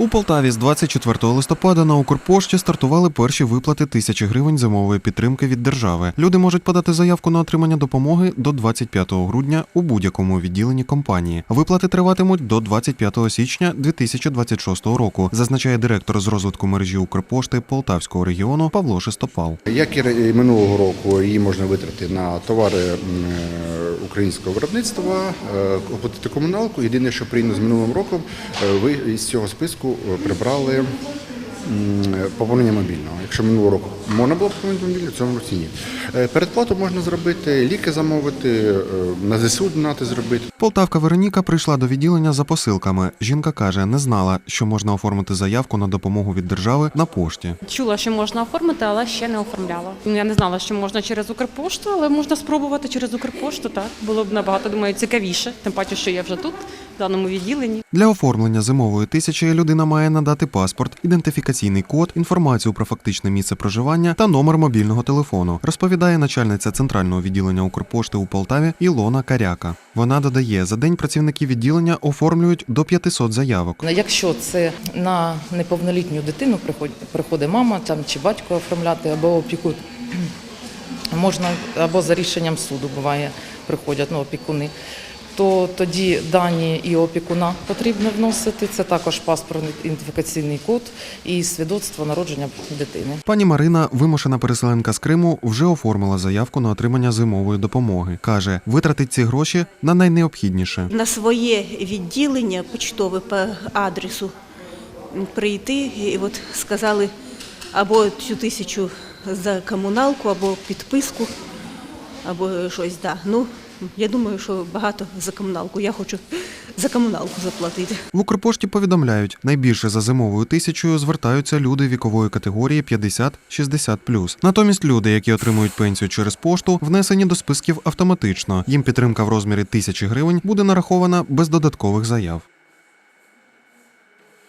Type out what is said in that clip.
У Полтаві з 24 листопада на Укрпошті стартували перші виплати тисячі гривень зимової підтримки від держави. Люди можуть подати заявку на отримання допомоги до 25 грудня у будь-якому відділенні компанії. Виплати триватимуть до 25 січня 2026 року, зазначає директор з розвитку мережі Укрпошти Полтавського регіону Павло Шестопал. Як і минулого року, її можна витратити на товари е, українського виробництва, е, оплатити комуналку. Єдине, що прийняли з минулим роком, е, ви із цього списку е, прибрали поповнення мобільного. Якщо минулого року можна було поповнити мобільний, в цьому році ні. Е, Передплату можна зробити, ліки замовити, е, на ЗСУ донати зробити. Полтавка Вероніка прийшла до відділення за посилками. Жінка каже, не знала, що можна оформити заявку на допомогу від держави на пошті. Чула, що можна оформити, але ще не оформляла. Ну, Я не знала, що можна через Укрпошту, але можна спробувати через Укрпошту. Так було б набагато думаю, цікавіше. Тим паче, що я вже тут, даному відділенні. Для оформлення зимової тисячі людина має надати паспорт, ідентифікаційний код, інформацію про фактичне місце проживання та номер мобільного телефону, розповідає начальниця центрального відділення Укрпошти у Полтаві Ілона Каряка. Вона додає, за день працівники відділення оформлюють до 500 заявок. Якщо це на неповнолітню дитину приходить, приходить мама там, чи батько оформляти, або опікун, можна або за рішенням суду буває, приходять ну, опікуни, то тоді дані і опікуна потрібно вносити. Це також паспорт, ідентифікаційний код і свідоцтво народження дитини. Пані Марина, вимушена переселенка з Криму, вже оформила заявку на отримання зимової допомоги. каже, витратить ці гроші на найнеобхідніше. на своє відділення почтове по адресу прийти і от сказали або цю тисячу за комуналку, або підписку, або щось. Да. Ну, я думаю, що багато за комуналку. Я хочу за комуналку заплатити. В Укрпошті повідомляють, найбільше за зимовою тисячою звертаються люди вікової категорії 50-60+. Натомість люди, які отримують пенсію через пошту, внесені до списків автоматично. Їм підтримка в розмірі тисячі гривень буде нарахована без додаткових заяв.